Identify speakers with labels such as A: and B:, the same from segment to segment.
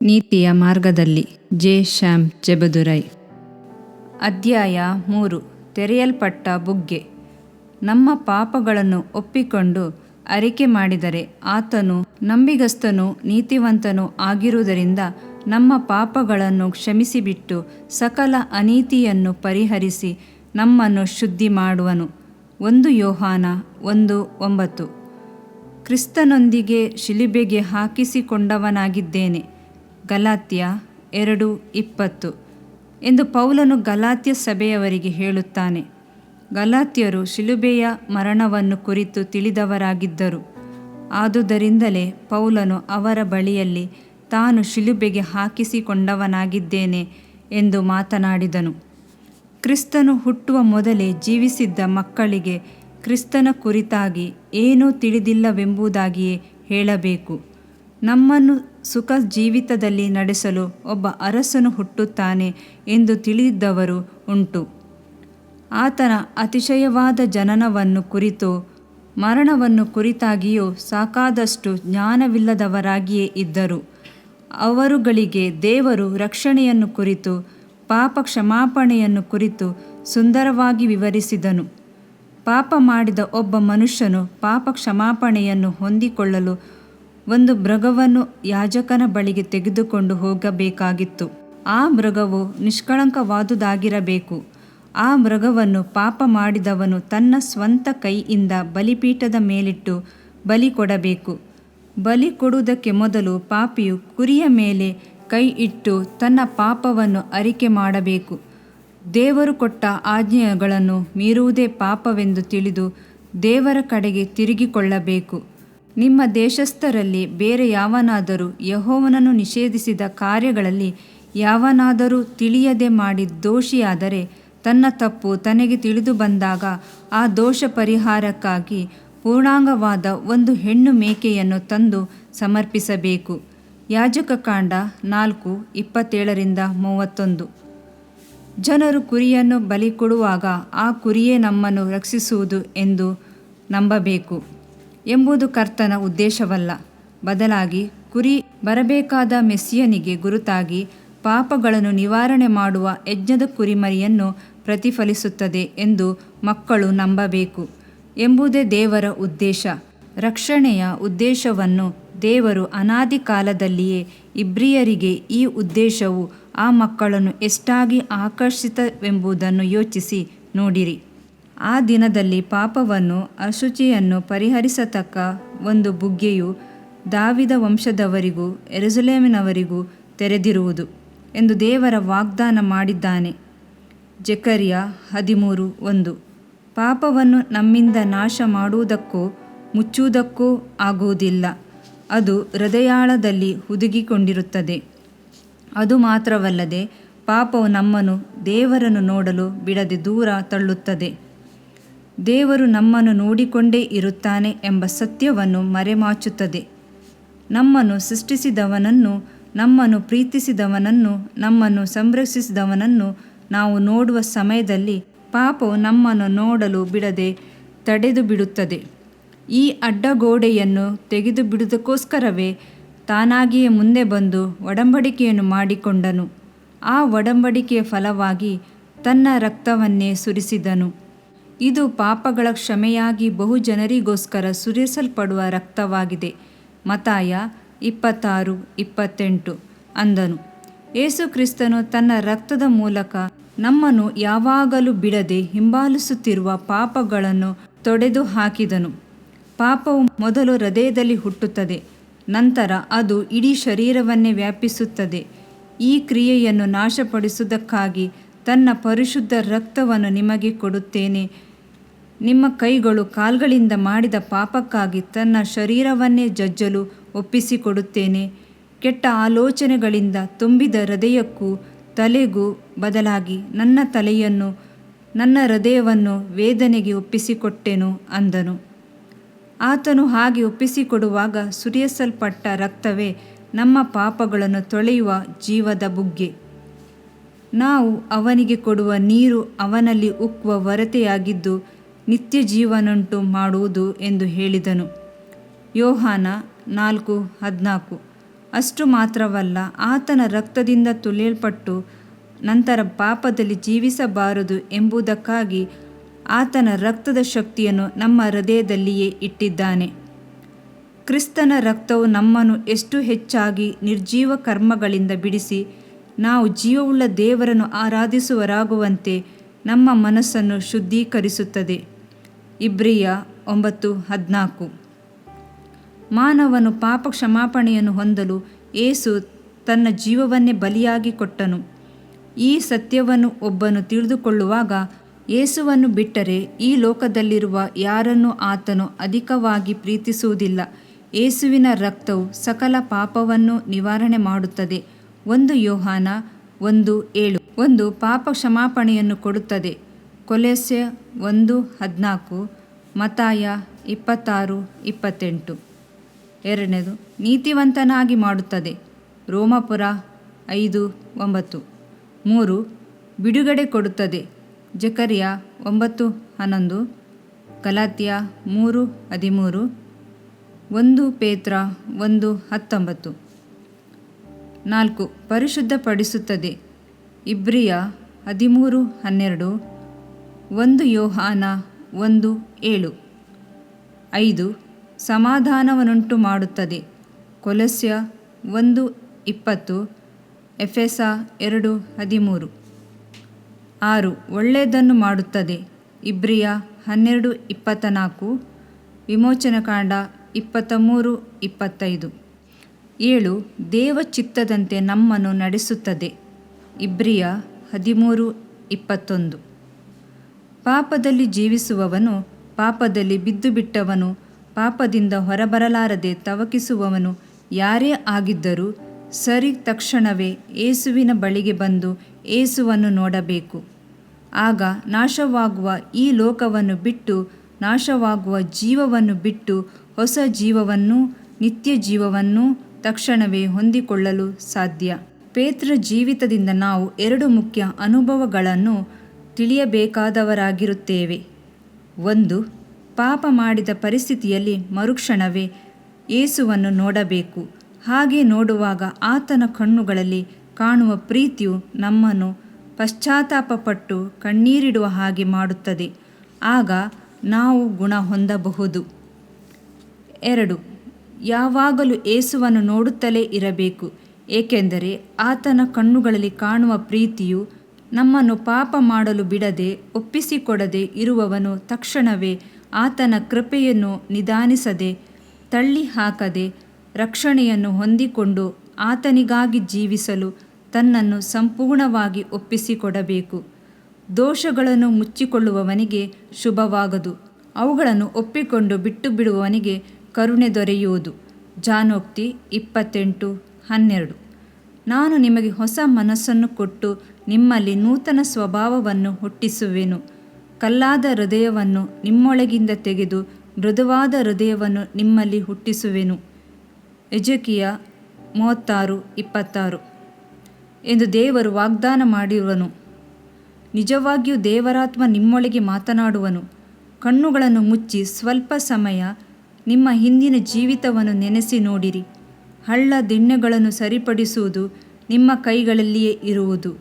A: ನೀತಿಯ ಮಾರ್ಗದಲ್ಲಿ. ಜೆ. ಶ್ಯಾಮ್, ಜೆಬದುರೈ. ಅಧ್ಯಾಯ ಮೂರು. ತೆರೆಯಲ್ಪಟ್ಟ ಬುಗ್ಗೆ. ನಮ್ಮ ಪಾಪಗಳನ್ನು ಒಪ್ಪಿಕೊಂಡು ಅರಿಕೆ ಮಾಡಿದರೆ ಆತನು ನಂಬಿಗಸ್ತನು ನೀತಿವಂತನು ಆಗಿರುವುದರಿಂದ ನಮ್ಮ ಪಾಪಗಳನ್ನು ಕ್ಷಮಿಸಿಬಿಟ್ಟು ಸಕಲ ಅನೀತಿಯನ್ನು ಪರಿಹರಿಸಿ ನಮ್ಮನ್ನು ಶುದ್ಧಿ ಮಾಡುವನು. ಒಂದು ಯೋಹಾನ ಒಂದು ಒಂಬತ್ತು. ಕ್ರಿಸ್ತನೊಂದಿಗೆ ಶಿಲಿಬೆಗೆ ಹಾಕಿಸಿಕೊಂಡವನಾಗಿದ್ದೇನೆ. ಗಲಾತ್ಯ ಎರಡು ಇಪ್ಪತ್ತು. ಎಂದು ಪೌಲನು ಗಲಾತ್ಯ ಸಭೆಯವರಿಗೆ ಹೇಳುತ್ತಾನೆ, ಗಲಾತ್ಯರು ಶಿಲುಬೆಯ ಮರಣವನ್ನು ಕುರಿತು ತಿಳಿದವರಾಗಿದ್ದರು. ಆದುದರಿಂದಲೇ ಪೌಲನು ಅವರ ಬಳಿಯಲ್ಲಿ ತಾನು ಶಿಲುಬೆಗೆ ಹಾಕಿಸಿಕೊಂಡವನಾಗಿದ್ದೇನೆ ಎಂದು ಮಾತನಾಡಿದನು. ಕ್ರಿಸ್ತನು ಹುಟ್ಟುವ ಮೊದಲೇ ಜೀವಿಸಿದ್ದ ಮಕ್ಕಳಿಗೆ ಕ್ರಿಸ್ತನ ಕುರಿತಾಗಿ ಏನೂ ತಿಳಿದಿಲ್ಲವೆಂಬುದಾಗಿಯೇ ಹೇಳಬೇಕು. ನಮ್ಮನ್ನು ಸುಖ ಜೀವಿತದಲ್ಲಿ ನಡೆಸಲು ಒಬ್ಬ ಅರಸನು ಹುಟ್ಟುತ್ತಾನೆ ಎಂದು ತಿಳಿದಿದ್ದವರು ಉಂಟು. ಆತನ ಅತಿಶಯವಾದ ಜನನವನ್ನು ಕುರಿತು, ಮರಣವನ್ನು ಕುರಿತಾಗಿಯೂ ಸಾಕಾದಷ್ಟು ಜ್ಞಾನವಿಲ್ಲದವರಾಗಿಯೇ ಇದ್ದರು. ಅವರುಗಳಿಗೆ ದೇವರು ರಕ್ಷಣೆಯನ್ನು ಕುರಿತು ಪಾಪ ಕ್ಷಮಾಪಣೆಯನ್ನು ಕುರಿತು ಸುಂದರವಾಗಿ ವಿವರಿಸಿದನು. ಪಾಪ ಮಾಡಿದ ಒಬ್ಬ ಮನುಷ್ಯನು ಪಾಪ ಕ್ಷಮಾಪಣೆಯನ್ನು ಹೊಂದಿಕೊಳ್ಳಲು ಒಂದು ಮೃಗವನ್ನು ಯಾಜಕನ ಬಳಿಗೆ ತೆಗೆದುಕೊಂಡು ಹೋಗಬೇಕಾಗಿತ್ತು. ಆ ಮೃಗವು ನಿಷ್ಕಳಂಕವಾದುದಾಗಿರಬೇಕು. ಆ ಮೃಗವನ್ನು ಪಾಪ ಮಾಡಿದವನು ತನ್ನ ಸ್ವಂತ ಕೈಯಿಂದ ಬಲಿಪೀಠದ ಮೇಲಿಟ್ಟು ಬಲಿ ಕೊಡಬೇಕು. ಬಲಿ ಕೊಡುವುದಕ್ಕೆ ಮೊದಲು ಪಾಪಿಯು ಕುರಿಯ ಮೇಲೆ ಕೈ ಇಟ್ಟು ತನ್ನ ಪಾಪವನ್ನು ಅರಿಕೆ ಮಾಡಬೇಕು. ದೇವರು ಕೊಟ್ಟ ಆಜ್ಞೆಗಳನ್ನು ಮೀರುವುದೇ ಪಾಪವೆಂದು ತಿಳಿದು ದೇವರ ಕಡೆಗೆ ತಿರುಗಿಕೊಳ್ಳಬೇಕು. ನಿಮ್ಮ ದೇಶಸ್ಥರಲ್ಲಿ ಬೇರೆ ಯಾವನಾದರೂ ಯಹೋವನನ್ನು ನಿಷೇಧಿಸಿದ ಕಾರ್ಯಗಳಲ್ಲಿ ಯಾವನಾದರೂ ತಿಳಿಯದೆ ಮಾಡಿ ದೋಷಿಯಾದರೆ ತನ್ನ ತಪ್ಪು ತನಗೆ ತಿಳಿದು ಬಂದಾಗ ಆ ದೋಷ ಪರಿಹಾರಕ್ಕಾಗಿ ಪೂರ್ಣಾಂಗವಾದ ಒಂದು ಹೆಣ್ಣು ಮೇಕೆಯನ್ನು ತಂದು ಸಮರ್ಪಿಸಬೇಕು. ಯಾಜಕ ಕಾಂಡ ನಾಲ್ಕು, ಇಪ್ಪತ್ತೇಳರಿಂದ ಮೂವತ್ತೊಂದು. ಜನರು ಕುರಿಯನ್ನು ಬಲಿ ಕೊಡುವಾಗ ಆ ಕುರಿಯೇ ನಮ್ಮನ್ನು ರಕ್ಷಿಸುವುದು ಎಂದು ನಂಬಬೇಕು. ಎಂಬುದು ಕರ್ತನ ಉದ್ದೇಶವಲ್ಲ. ಬದಲಾಗಿ ಕುರಿ ಬರಬೇಕಾದ ಮೆಸ್ಸಿಯನಿಗೆ ಗುರುತಾಗಿ ಪಾಪಗಳನ್ನು ನಿವಾರಣೆ ಮಾಡುವ ಯಜ್ಞದ ಕುರಿಮರಿಯನ್ನು ಪ್ರತಿಫಲಿಸುತ್ತದೆ ಎಂದು ಮಕ್ಕಳು ನಂಬಬೇಕು ಎಂಬುದೇ ದೇವರ ಉದ್ದೇಶ. ರಕ್ಷಣೆಯ ಉದ್ದೇಶವನ್ನು ದೇವರು ಅನಾದಿ ಕಾಲದಲ್ಲಿಯೇ ಇಬ್ರಿಯರಿಗೆ ಈ ಉದ್ದೇಶವು ಆ ಮಕ್ಕಳನ್ನು ಎಷ್ಟಾಗಿ ಆಕರ್ಷಿತವೆಂಬುದನ್ನು ಯೋಚಿಸಿ ನೋಡಿರಿ. ಆ ದಿನದಲ್ಲಿ ಪಾಪವನ್ನು, ಅಶುಚಿಯನ್ನು ಪರಿಹರಿಸತಕ್ಕ ಒಂದು ಬುಗ್ಗೆಯು ದಾವಿದ ವಂಶದವರಿಗೂ ಎರುಸಲೇಮಿನವರಿಗೂ ತೆರೆದಿರುವುದು ಎಂದು ದೇವರ ವಾಗ್ದಾನ ಮಾಡಿದ್ದಾನೆ. ಜಕರಿಯ ಹದಿಮೂರು ಒಂದು. ಪಾಪವನ್ನು ನಮ್ಮಿಂದ ನಾಶ ಮಾಡುವುದಕ್ಕೂ ಮುಚ್ಚುವುದಕ್ಕೂ ಆಗುವುದಿಲ್ಲ. ಅದು ಹೃದಯಾಳದಲ್ಲಿ ಹುದುಗಿಕೊಂಡಿರುತ್ತದೆ. ಅದು ಮಾತ್ರವಲ್ಲದೆ ಪಾಪವು ನಮ್ಮನ್ನು ದೇವರನ್ನು ನೋಡಲು ಬಿಡದೆ ದೂರ ತಳ್ಳುತ್ತದೆ. ದೇವರು ನಮ್ಮನ್ನು ನೋಡಿಕೊಂಡೇ ಇರುತ್ತಾನೆ ಎಂಬ ಸತ್ಯವನ್ನು ಮರೆಮಾಚುತ್ತದೆ. ನಮ್ಮನ್ನು ಸೃಷ್ಟಿಸಿದವನನ್ನು, ನಮ್ಮನ್ನು ಪ್ರೀತಿಸಿದವನನ್ನು, ನಮ್ಮನ್ನು ಸಂರಕ್ಷಿಸಿದವನನ್ನು ನಾವು ನೋಡುವ ಸಮಯದಲ್ಲಿ ಪಾಪವು ನಮ್ಮನ್ನು ನೋಡಲು ಬಿಡದೆ ತಡೆದು ಬಿಡುತ್ತದೆ. ಈ ಅಡ್ಡಗೋಡೆಯನ್ನು ತೆಗೆದು ಬಿಡುವುದಕ್ಕೋಸ್ಕರವೇ ತಾನಾಗಿಯೇ ಮುಂದೆ ಬಂದು ಒಡಂಬಡಿಕೆಯನ್ನು ಮಾಡಿಕೊಂಡನು. ಆ ಒಡಂಬಡಿಕೆಯ ಫಲವಾಗಿ ತನ್ನ ರಕ್ತವನ್ನೇ ಸುರಿಸಿದನು. ಇದು ಪಾಪಗಳ ಕ್ಷಮೆಯಾಗಿ ಬಹು ಜನರಿಗೋಸ್ಕರ ಸುರಿಸಲ್ಪಡುವ ರಕ್ತವಾಗಿದೆ. ಮತಾಯ ಇಪ್ಪತ್ತಾರು, ಇಪ್ಪತ್ತೆಂಟು ಅಂದನು. ಯೇಸುಕ್ರಿಸ್ತನು ತನ್ನ ರಕ್ತದ ಮೂಲಕ ನಮ್ಮನ್ನು ಯಾವಾಗಲೂ ಬಿಡದೆ ಹಿಂಬಾಲಿಸುತ್ತಿರುವ ಪಾಪಗಳನ್ನು ತೊಡೆದು ಹಾಕಿದನು. ಪಾಪವು ಮೊದಲು ಹೃದಯದಲ್ಲಿ ಹುಟ್ಟುತ್ತದೆ, ನಂತರ ಅದು ಇಡೀ ಶರೀರವನ್ನೇ ವ್ಯಾಪಿಸುತ್ತದೆ. ಈ ಕ್ರಿಯೆಯನ್ನು ನಾಶಪಡಿಸುವುದಕ್ಕಾಗಿ ತನ್ನ ಪರಿಶುದ್ಧ ರಕ್ತವನ್ನು ನಿಮಗೆ ಕೊಡುತ್ತೇನೆ ನಿಮ್ಮ ಕೈಗಳು ಕಾಲ್ಗಳಿಂದ ಮಾಡಿದ ಪಾಪಕ್ಕಾಗಿ ತನ್ನ ಶರೀರವನ್ನೇ ಜಜ್ಜಲು ಒಪ್ಪಿಸಿಕೊಡುತ್ತೇನೆ. ಕೆಟ್ಟ ಆಲೋಚನೆಗಳಿಂದ ತುಂಬಿದ ಹೃದಯಕ್ಕೂ ತಲೆಗೂ ಬದಲಾಗಿ ನನ್ನ ತಲೆಯನ್ನು, ನನ್ನ ಹೃದಯವನ್ನು ವೇದನೆಗೆ ಒಪ್ಪಿಸಿಕೊಟ್ಟೆನು ಅಂದನು. ಆತನು ಹಾಗೆ ಒಪ್ಪಿಸಿಕೊಡುವಾಗ ಸುರಿಯಸಲ್ಪಟ್ಟ ರಕ್ತವೇ ನಮ್ಮ ಪಾಪಗಳನ್ನು ತೊಳೆಯುವ ಜೀವದ ಬುಗ್ಗೆ. ನಾವು ಅವನಿಗೆ ಕೊಡುವ ನೀರು ಅವನಲ್ಲಿ ಉಕ್ಕುವ ಹೊರತೆಯಾಗಿದ್ದು ನಿತ್ಯ ಜೀವನುಂಟು ಮಾಡುವುದು ಎಂದು ಹೇಳಿದನು. ಯೋಹಾನ ನಾಲ್ಕು ಹದಿನಾಲ್ಕು. ಅಷ್ಟು ಮಾತ್ರವಲ್ಲ, ಆತನ ರಕ್ತದಿಂದ ತುಳಿಯಲ್ಪಟ್ಟು ನಂತರ ಪಾಪದಲ್ಲಿ ಜೀವಿಸಬಾರದು ಎಂಬುದಕ್ಕಾಗಿ ಆತನ ರಕ್ತದ ಶಕ್ತಿಯನ್ನು ನಮ್ಮ ಹೃದಯದಲ್ಲಿಯೇ ಇಟ್ಟಿದ್ದಾನೆ. ಕ್ರಿಸ್ತನ ರಕ್ತವು ನಮ್ಮನ್ನು ಎಷ್ಟು ಹೆಚ್ಚಾಗಿ ನಿರ್ಜೀವ ಕರ್ಮಗಳಿಂದ ಬಿಡಿಸಿ, ನಾವು ಜೀವವುಳ್ಳ ದೇವರನ್ನು ಆರಾಧಿಸುವರಾಗುವಂತೆ ನಮ್ಮ ಮನಸ್ಸನ್ನು ಶುದ್ಧೀಕರಿಸುತ್ತದೆ. ಇಬ್ರಿಯ ಒಂಬತ್ತು ಹದಿನಾಲ್ಕು. ಮಾನವನು ಪಾಪ ಕ್ಷಮಾಪಣೆಯನ್ನು ಹೊಂದಲು ಏಸು ತನ್ನ ಜೀವವನ್ನೇ ಬಲಿಯಾಗಿ ಕೊಟ್ಟನು. ಈ ಸತ್ಯವನ್ನು ಒಬ್ಬನು ತಿಳಿದುಕೊಳ್ಳುವಾಗ ಏಸುವನ್ನು ಬಿಟ್ಟರೆ ಈ ಲೋಕದಲ್ಲಿರುವ ಯಾರನ್ನು ಆತನು ಅಧಿಕವಾಗಿ ಪ್ರೀತಿಸುವುದಿಲ್ಲ. ಏಸುವಿನ ರಕ್ತವು ಸಕಲ ಪಾಪವನ್ನು ನಿವಾರಣೆ ಮಾಡುತ್ತದೆ. ಒಂದು ಯೋಹಾನ ಒಂದು ಏಳು. ಒಂದು ಪಾಪ ಕ್ಷಮಾಪಣೆಯನ್ನು ಕೊಡುತ್ತದೆ. ಕೊಲೆಸ್ಯ ಒಂದು ಹದಿನಾಲ್ಕು ಮತಾಯ ಇಪ್ಪತ್ತಾರು, ಇಪ್ಪತ್ತೆಂಟು. ಎರಡನೇದು, ನೀತಿವಂತನಾಗಿ ಮಾಡುತ್ತದೆ. ರೋಮಪುರ ಐದು, ಒಂಬತ್ತು. ಮೂರು, ಬಿಡುಗಡೆ ಕೊಡುತ್ತದೆ. ಜಕರಿಯ ಒಂಬತ್ತು, ಹನ್ನೊಂದು. ಕಲಾತಿಯ ಮೂರು, ಹದಿಮೂರು. ಒಂದು ಪೇತ್ರ ಒಂದು, ಹತ್ತೊಂಬತ್ತು. ನಾಲ್ಕು, ಪರಿಶುದ್ಧಪಡಿಸುತ್ತದೆ. ಇಬ್ರಿಯ ಹದಿಮೂರು, ಹನ್ನೆರಡು. ಒಂದು ಯೋಹಾನ ಒಂದು ಏಳು. ಐದು, ಸಮಾಧಾನವನ್ನುಂಟು ಮಾಡುತ್ತದೆ. ಕೊಲಸ್ಯ ಒಂದು ಇಪ್ಪತ್ತು, ಎಫೆಸ ಎರಡು ಹದಿಮೂರು. ಆರು, ಒಳ್ಳೆಯದನ್ನು ಮಾಡುತ್ತದೆ. ಇಬ್ರಿಯ ಹನ್ನೆರಡು ಇಪ್ಪತ್ತ ನಾಲ್ಕು ವಿಮೋಚನಕಾಂಡ ಇಪ್ಪತ್ತ ಮೂರು ಇಪ್ಪತ್ತೈದು. ಏಳು, ದೇವಚಿತ್ತದಂತೆ ನಮ್ಮನ್ನು ನಡೆಸುತ್ತದೆ. ಇಬ್ರಿಯ ಹದಿಮೂರು ಇಪ್ಪತ್ತೊಂದು. ಪಾಪದಲ್ಲಿ ಜೀವಿಸುವವನು, ಪಾಪದಲ್ಲಿ ಬಿದ್ದು ಬಿಟ್ಟವನು ಪಾಪದಿಂದ ಹೊರಬರಲಾರದೆ ತವಕಿಸುವವನು ಯಾರೇ ಆಗಿದ್ದರೂ ಸರಿ ತಕ್ಷಣವೇ ಏಸುವಿನ ಬಳಿಗೆ ಬಂದು ಏಸುವನ್ನು ನೋಡಬೇಕು. ಆಗ ನಾಶವಾಗುವ ಈ ಲೋಕವನ್ನು ಬಿಟ್ಟು, ನಾಶವಾಗುವ ಜೀವವನ್ನು ಬಿಟ್ಟು, ಹೊಸ ಜೀವವನ್ನು, ನಿತ್ಯ ಜೀವವನ್ನು ತಕ್ಷಣವೇ ಹೊಂದಿಕೊಳ್ಳಲು ಸಾಧ್ಯ. ಪೇತ್ರ ಜೀವಿತದಿಂದ ನಾವು ಎರಡು ಮುಖ್ಯ ಅನುಭವಗಳನ್ನು ತಿಳಿಯಬೇಕಾದವರಾಗಿರುತ್ತೇವೆ. ಒಂದು, ಪಾಪ ಮಾಡಿದ ಪರಿಸ್ಥಿತಿಯಲ್ಲಿ ಮರುಕ್ಷಣವೇ ಏಸುವನ್ನು ನೋಡಬೇಕು. ಹಾಗೆ ನೋಡುವಾಗ ಆತನ ಕಣ್ಣುಗಳಲ್ಲಿ ಕಾಣುವ ಪ್ರೀತಿಯು ನಮ್ಮನ್ನು ಪಶ್ಚಾತ್ತಾಪಪಟ್ಟು ಕಣ್ಣೀರಿಡುವ ಹಾಗೆ ಮಾಡುತ್ತದೆ. ಆಗ ನಾವು ಗುಣ ಹೊಂದಬಹುದು. ಎರಡು, ಯಾವಾಗಲೂ ಏಸುವನ್ನು ನೋಡುತ್ತಲೇ ಇರಬೇಕು. ಏಕೆಂದರೆ ಆತನ ಕಣ್ಣುಗಳಲ್ಲಿ ಕಾಣುವ ಪ್ರೀತಿಯು ನಮ್ಮನ್ನು ಪಾಪ ಮಾಡಲು ಬಿಡದೆ, ಒಪ್ಪಿಸಿಕೊಡದೆ ಇರುವವನು ತಕ್ಷಣವೇ ಆತನ ಕೃಪೆಯನ್ನು ನಿಧಾನಿಸದೆ ತಳ್ಳಿ ಹಾಕದೆ ರಕ್ಷಣೆಯನ್ನು ಹೊಂದಿಕೊಂಡು ಆತನಿಗಾಗಿ ಜೀವಿಸಲು ತನ್ನನ್ನು ಸಂಪೂರ್ಣವಾಗಿ ಒಪ್ಪಿಸಿಕೊಡಬೇಕು. ದೋಷಗಳನ್ನು ಮುಚ್ಚಿಕೊಳ್ಳುವವನಿಗೆ ಶುಭವಾಗದು. ಅವುಗಳನ್ನು ಒಪ್ಪಿಕೊಂಡು ಬಿಟ್ಟು ಬಿಡುವವನಿಗೆ ಕರುಣೆ ದೊರೆಯುವುದು. ಜಾನೋಕ್ತಿ ಇಪ್ಪತ್ತೆಂಟು ಹನ್ನೆರಡು. ನಾನು ನಿಮಗೆ ಹೊಸ ಮನಸ್ಸನ್ನು ಕೊಟ್ಟು ನಿಮ್ಮಲ್ಲಿ ನೂತನ ಸ್ವಭಾವವನ್ನು ಹುಟ್ಟಿಸುವೆನು. ಕಲ್ಲಾದ ಹೃದಯವನ್ನು ನಿಮ್ಮೊಳಗಿಂದ ತೆಗೆದು ಮೃದುವಾದ ಹೃದಯವನ್ನು ನಿಮ್ಮಲ್ಲಿ ಹುಟ್ಟಿಸುವೆನು. ಎಜಕಿಯ ಮೂವತ್ತಾರು, ಇಪ್ಪತ್ತಾರು. ಎಂದು ದೇವರು ವಾಗ್ದಾನ ಮಾಡಿರುವನು. ನಿಜವಾಗಿಯೂ ದೇವರಾತ್ಮ ನಿಮ್ಮೊಳಗೆ ಮಾತನಾಡುವನು. ಕಣ್ಣುಗಳನ್ನು ಮುಚ್ಚಿ ಸ್ವಲ್ಪ ಸಮಯ ನಿಮ್ಮ ಹಿಂದಿನ ಜೀವಿತವನ್ನು ನೆನೆಸಿ ನೋಡಿರಿ. ಹಳ್ಳ ದಿಣ್ಣೆಗಳನ್ನು ಸರಿಪಡಿಸುವುದು ನಿಮ್ಮ ಕೈಗಳಲ್ಲಿಯೇ ಇರುವುದು.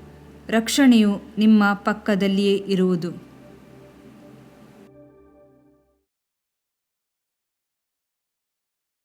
A: ರಕ್ಷಣೆಯು ನಿಮ್ಮ ಪಕ್ಕದಲ್ಲಿಯೇ ಇರುವುದು.